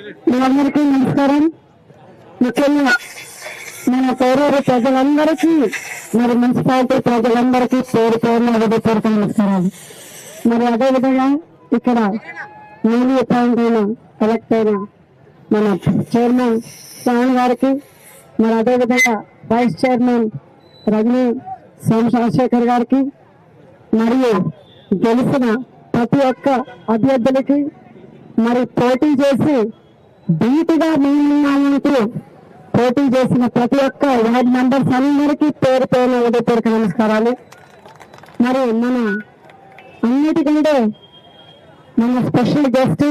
మీ అందరికీ నమస్కారం. ముఖ్యంగా మన పౌరూరు ప్రజలందరికీ మరి మున్సిపాలిటీ ప్రజలందరికీ పేరు పేరున హృదయపూర్వక నమస్కారాలు మరి అదేవిధంగా ఇక్కడ నేను అపాయింట్ అయిన కలెక్ట్ అయిన మన చైర్మన్ శ్రావణ్ గారికి మరి అదేవిధంగా వైస్ చైర్మన్ రజనీ సోమశేఖర్ గారికి మరియు గెలిచిన ప్రతి ఒక్క అభ్యర్థులకి మరి పోటీ చేసి ధీటుగా మేమున్నామంటూ పోటీ చేసిన ప్రతి ఒక్క వార్డ్ మెంబర్స్ అందరికీ పేరు పేరు ఉదయపూర్వక నమస్కారాలు. మరి మన అన్నిటికంటే మన స్పెషల్ గెస్ట్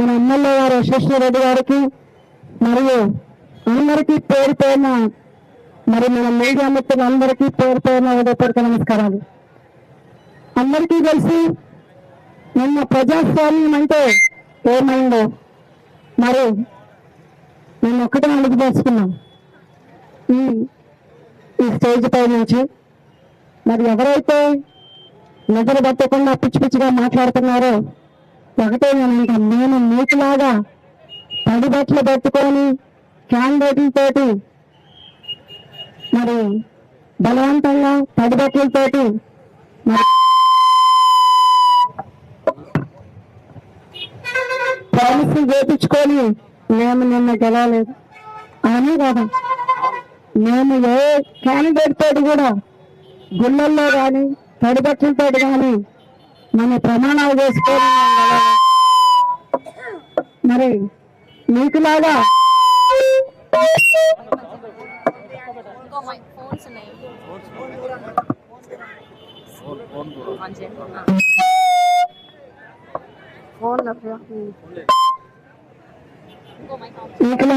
మన ఎమ్మెల్యే గారు శశి రెడ్డి గారికి మరియు అందరికీ పేరు పేరున మరి మన మీడియా మిత్రులందరికీ పేరు పేరున ఉదయపూర్వక నమస్కారాలు. అందరికీ తెలిసి నిన్న ప్రజాస్వామ్యం అంటే ఏమైందో? మరి నేను ఒక్కటే అడుగు చేసుకున్నాం. ఈ ఈ స్టేజ్ పై నుంచి మరి ఎవరైతే నిద్ర పట్టకుండా పిచ్చి పిచ్చిగా మాట్లాడుతున్నారో ఒకటే నేను ఇంకా నేను నీకులాగా పది బట్టలు పెట్టుకొని క్యాండిడేట్లతోటి మరి బలవంతంగా పది బట్టలతోటి మరి ప్రామిస్ చేపించుకొని మేము నిన్న గెలవలేదు. అని కదా మేము ఏ క్యాండిడేట్ తోటి కూడా గుళ్ళల్లో కానీ తడిబట్టలతో కానీ మన ప్రమాణాలు చేసుకొని. మరి మీకులాగా ఫోన్స్ ఉన్నాయి. ఆన్ చేయండి. ఆ. ఫోన్ ఇంకో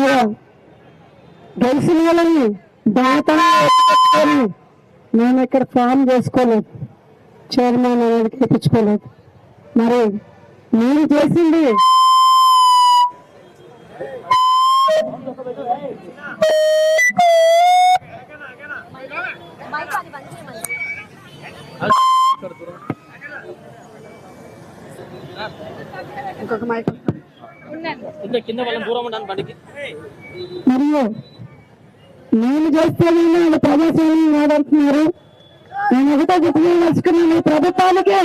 గెలిచిన వాళ్ళని దాతగా ఎత్తుకొచ్చుకొని ఇక్కడ ఫామ్ చేసుకోలేదు చైర్మన్ అనేది తెప్పించుకోలేదు మరి మీరు చేసింది మైక్ అది బంద్ చేయమని ఇంకొక మైక్ ఉండండి కింద కింద వాళ్ళని దూరం ఉండను బండికి మరియు నేను చేస్తే వాళ్ళు ప్రజాస్వామ్యం వాడుతున్నారు నేను ఒకటో గుర్తుకున్నాను ఈ ప్రభుత్వానికి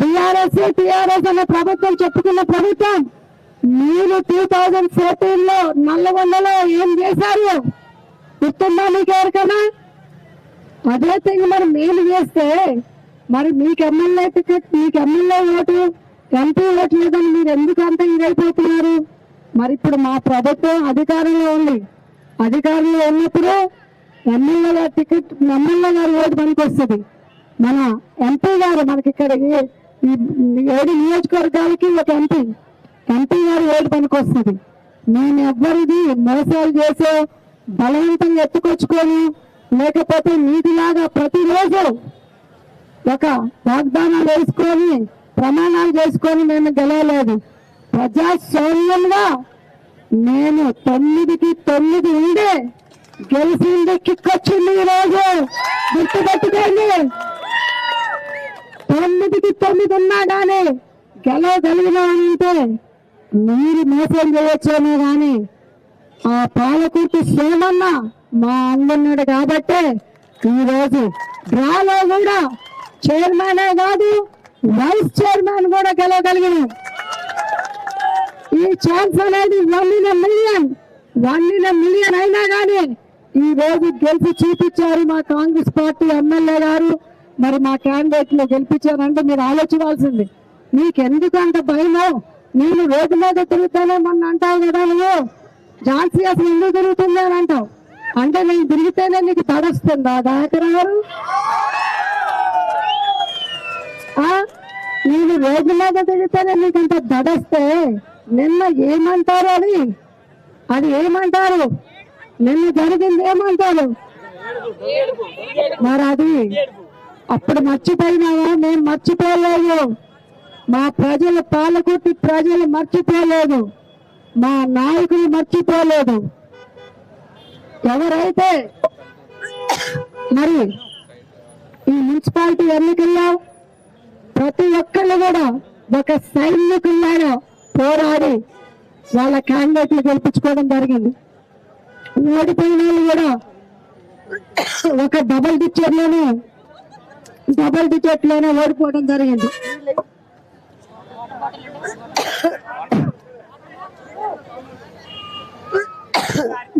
బీఆర్ఎస్ టిఆర్ఎస్ అనే ప్రభుత్వం చెప్పుకున్న ప్రభుత్వం మీరు టూ థౌజండ్ ఫోర్టీన్లో నల్లగొండలో ఏం చేశారు? గుర్తుందా మీకు ఎవరికైనా? అదే థింగ్ మరి మీరు చేస్తే మరి మీకు ఎమ్మెల్యే టికెట్ మీకు ఎమ్మెల్యే ఓటు ఎంపీ ఓటు లేదని మీరు ఎందుకు అంత ఇదైపోతున్నారు? మరి ఇప్పుడు మా ప్రభుత్వం అధికారంలో ఉంది. అధికారంలో ఉన్నప్పుడు ఎమ్మెల్యే టికెట్ ఎమ్మెల్యే గారి ఓటు పనికి వస్తుంది మన ఎంపీ గారు మనకి ఇక్కడ ఏడు నియోజకవర్గాలకి ఒక ఎంపీ ఎంపీ గారి ఏడు పనికి వస్తుంది నేను ఎవ్వరిది మోసాలు చేసే బలవంతంగా ఎత్తుకొచ్చుకొని లేకపోతే నీటిలాగా ప్రతిరోజు ఒక వాగ్దానాలు వేసుకొని ప్రమాణాలు చేసుకొని మేము గెలవలేదు. ప్రజాస్వామ్యంగా నేను తొమ్మిదికి తొమ్మిది ఉండి గెలిచింది కిక్కొచ్చింది ఈ రోజు గుర్తుపెట్టుకోండి. తొమ్మిదికి తొమ్మిది ఉన్నా కానీ గెలవగలిగిన అంటే మీరు మోసం చేయొచ్చేమో కానీ ఆ పాలకుర్తి సోమన్న మా అన్నున్నాడు కాబట్టే ఈ రోజు డ్రాలో కూడా చైర్మనే కాదు వైస్ చైర్మన్ కూడా గెలవగలిగిన ఈ ఛాన్స్ అనేది one in million one in million అయినా కానీ ఈ రోజు గెలిచి చూపించారు మా కాంగ్రెస్ పార్టీ ఎమ్మెల్యే గారు. మరి మా క్యాండిడేట్లో గెలిపించారంటే మీరు ఆలోచించాల్సింది. నీకెందుకు అంత భయమో? నేను రోడ్డు మీద తిరుగుతానే మొన్న అంటావు కదా నువ్వు. ఝాన్సీ అసలు ఎందుకు తిరుగుతుంది అని అంటావు? అంటే నేను తిరిగితేనే నీకు తడొస్తుందా దాకర్ గారు. ఆ? నేను రోడ్డు మీద తిరిగితేనే నీకు అంత దడస్తే నిన్న ఏమంటారు అది? అది ఏమంటారు? నిన్న జరిగింది ఏమంటారు? మరి అది అప్పుడు మర్చిపోయినావా? మేము మర్చిపోలేదు. మా ప్రజలు పాలకుట్టి ప్రజలు మర్చిపోలేదు. మా నాయకులు మర్చిపోలేదు. ఎవరైతే మరి ఈ మున్సిపాలిటీ ఎన్నికల్లో ప్రతి ఒక్కళ్ళు కూడా ఒక సైనికుల్లాగా పోరాడి వాళ్ళ క్యాండిడేట్లు గెలిపించుకోవడం జరిగింది. ఓడిపోయిన వాళ్ళు కూడా ఒక డబల్ డిజిట్ డబల్ డిచెట్లోనే ఓడిపోవడం జరిగింది.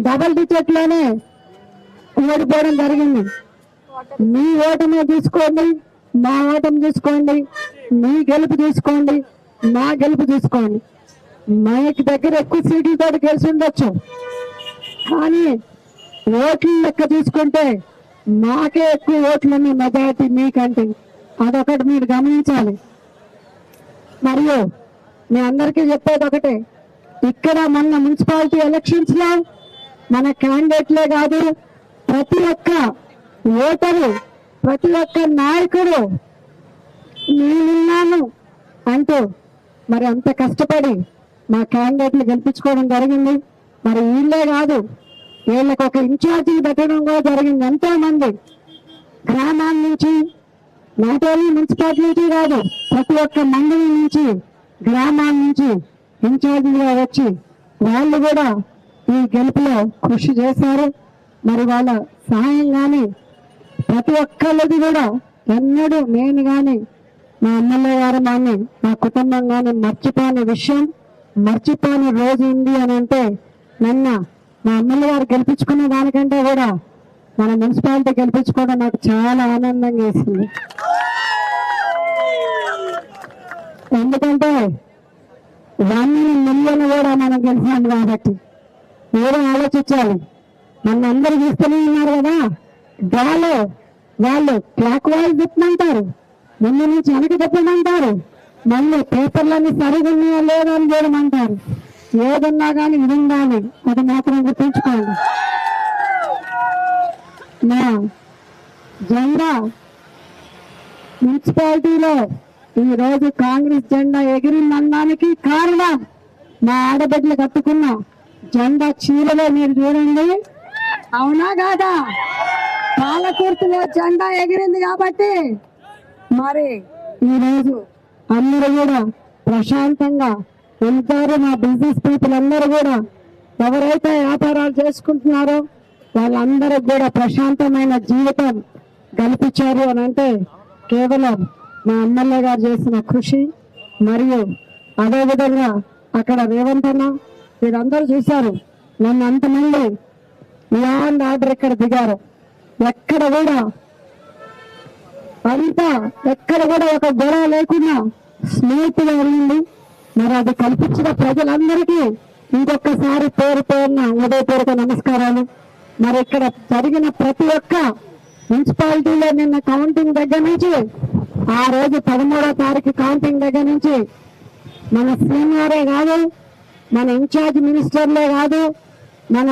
డబల్ డిచెట్లోనే ఓడిపోవడం జరిగింది. మీ ఓటమి తీసుకోండి మా ఓటమి తీసుకోండి మీ గెలుపు తీసుకోండి మా గెలుపు తీసుకోండి. మనకి దగ్గర ఎక్కువ సీట్లతో గెలిచి ఉండొచ్చు. కానీ ఓట్ల లెక్క తీసుకుంటే మాకే ఎక్కువ ఓట్లు ఉన్నాయి మెజారిటీ మీకంటే అదొకటి మీరు గమనించాలి. మరియు మీ అందరికీ చెప్పేది ఒకటే ఇక్కడ మొన్న మున్సిపాలిటీ ఎలక్షన్స్లో మన క్యాండిడేట్లే కాదు ప్రతి ఒక్క ఓటరు ప్రతి ఒక్క నాయకుడు నేనున్నాను అంటూ మరి అంత కష్టపడి మా క్యాండిడేట్లు గెలిపించుకోవడం జరిగింది. మరి వీళ్ళే కాదు వీళ్ళకి ఒక ఇన్ఛార్జి పెట్టడం కూడా జరిగింది. ఎంతో మంది గ్రామాల నుంచి నాట్ ఓన్లీ మున్సిపాలిటీ కాదు ప్రతి ఒక్క మండలి నుంచి గ్రామాల నుంచి ఇన్ఛార్జిగా వచ్చి వాళ్ళు కూడా ఈ గెలుపులో కృషి చేశారు. మరి వాళ్ళ సహాయం కానీ ప్రతి ఒక్కళ్ళది కూడా ఎన్నడూ నేను కానీ మా ఎమ్మెల్యే గారు కానీ మా కుటుంబం కానీ మర్చిపోని విషయం మర్చిపోని రోజు ఉంది అని అంటే నిన్న మా ఎమ్మెల్యే గారు గెలిపించుకున్న దానికంటే కూడా మన మున్సిపాలిటీ గెలిపించుకోవడం నాకు చాలా ఆనందంగా వేసింది. ఎందుకంటే వన్ మిలియన్ కూడా మనం గెలిచాము కాబట్టి ఏదో ఆలోచించాలి. మన అందరు చూస్తూనే ఉన్నారు కదా గాలో వాళ్ళు క్లాక్ వైజ్ తిప్పమంటారు ముందు నుంచి వెనక మళ్ళీ పేపర్లన్నీ సరిగా ఉన్నాయా లేదా అని చేయమంటారు ఏదున్నా కానీ ఇది ఉండాలి అది మాత్రం గుర్తుంచుకోండి. నా జెండా మున్సిపాలిటీలో ఈ రోజు కాంగ్రెస్ జెండా ఎగిరిందనడానికి కారణం మా ఆడబిడ్డలు కట్టుకున్న జెండా చీరలో మీరు చూడండి. అవునా కాదా? పాలకుర్తిలో జెండా ఎగిరింది కాబట్టి మరి ఈ రోజు అందరూ కూడా ప్రశాంతంగా వెళ్తారు మా బిజినెస్ పీపుల్ అందరూ కూడా. ఎవరైతే వ్యాపారాలు చేసుకుంటున్నారో వాళ్ళందరూ కూడా ప్రశాంతమైన జీవితం కల్పించారు అని అంటే కేవలం మా ఎమ్మెల్యే గారు చేసిన కృషి మరియు అదే విధంగా అక్కడ రేవంత్ అన్న మీరందరూ చూశారు నన్ను అంతమంది ల్యాండ్ ఆర్డర్ ఇక్కడ దిగారు. ఎక్కడ కూడా అంతా ఎక్కడ కూడా ఒక గొడవ లేకుండా స్నేహితుగా ఉండి మరి అది కల్పించిన ప్రజలందరికీ ఇంకొకసారి పేరు పేరున ఉదయపూర్వక నమస్కారాలు. మరి ఇక్కడ జరిగిన ప్రతి ఒక్క మున్సిపాలిటీలో నిన్న కౌంటింగ్ దగ్గర నుంచి ఆ రోజు పదమూడో తారీఖు కౌంటింగ్ దగ్గర నుంచి మన సీనియరే కాదు మన ఇన్ఛార్జ్ మినిస్టర్లే కాదు మన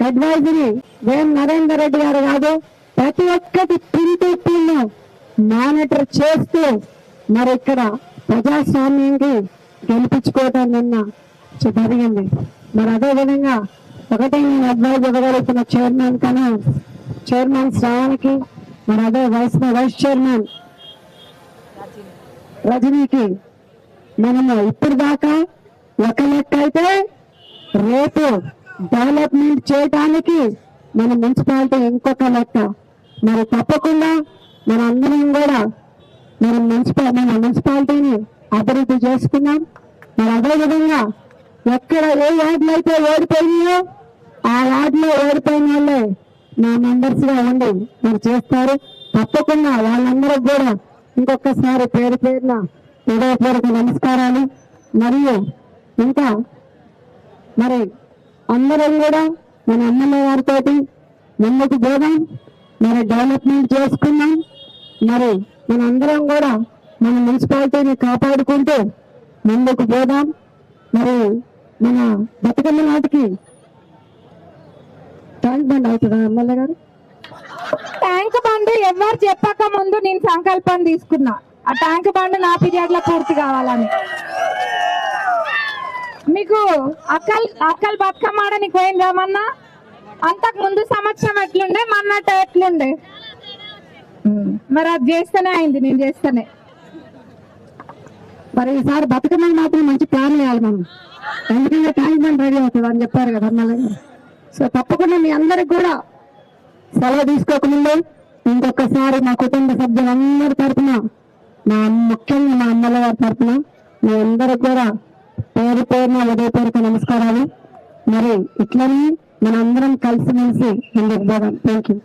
అడ్వైజరీ వేం నరేందర్ రెడ్డి గారు కాదు ప్రతి ఒక్కటి తింటూ పిన్ మానిటర్ చేస్తూ మరి ఇక్కడ ప్రజాస్వామ్యంకి గెలిపించుకోవటం నిన్న జరిగింది మరి అదే విధంగా ఒకటి నేను అడ్వైజ్ ఇవ్వగలుగుతున్న చైర్మన్ కన్నా చైర్మన్ శ్రావణ్కి మరి అదే వైస్ వైస్ చైర్మన్ రజనీకి మనము ఇప్పుడు దాకా ఒక లెక్క అయితే రేపు డెవలప్మెంట్ చేయడానికి మన మున్సిపాలిటీ ఇంకొక లెక్క. మరి తప్పకుండా మన అందరం కూడా మన మున్సిపా మన మున్సిపాలిటీని అభివృద్ధి చేసుకున్నాం మరి అదేవిధంగా ఎక్కడ ఏ వార్డులు అయితే ఓడిపోయినాయో ఆ వార్డులో ఓడిపోయిన వాళ్ళే నా మెంబర్స్గా ఉండి మీరు చేస్తారు. తప్పకుండా వాళ్ళందరూ కూడా ఇంకొకసారి పేరు పేరున హృదయపూర్వక నమస్కారాలు. మరియు ఇంకా మరి అందరం కూడా మన ఎమ్మెల్యే గారితో ముందుకు పోదాం. మరి డెవలప్మెంట్ చేసుకున్నాం. మరి మనందరం కూడా మన మున్సిపాలిటీని కాపాడుకుంటూ ముందుకు పోదాం. మరి మన బతుకమ్మ నాటికి ట్యాంక్ బండ్ అవుతుందా ఎమ్మెల్యే గారు? ట్యాంక్ బండ్ ఎవరు చెప్పక ముందు నేను సంకల్పం తీసుకున్నా. ఆ ట్యాంక్ బండ్ నా పీరియడ్లో పూర్తి కావాలని. మీకు అక్కల్ అక్కల్ బతుకమ్మ ఆడనికి పోయింది ఏమన్నా అంతకు ముందు సంవత్సరం ఎట్లుండే మొన్నట ఎట్లుండే మరి అది చేస్తేనే అయింది నేను చేస్తేనే. మరి ఈసారి బతుకమ్మకి మాత్రం మంచి ప్లాన్ వేయాలి మనం. ఎందుకంటే టైం బండ్ రెడీ అవుతుంది అని చెప్పారు కదా మళ్ళీ సో తప్పకుండా మీ అందరికి కూడా సెలవు తీసుకోకముందు ఇంకొకసారి మా కుటుంబ సభ్యులందరి తరఫున మా ముఖ్యంగా మా అమ్మల గారి తరఫున మీ అందరికి కూడా పేరు పేరున హృదయపూర్వక నమస్కారాలు. మరి ఇట్లనే మనందరం కలిసిమెలిసి ముందుకు పోదాం థ్యాంక్ యూ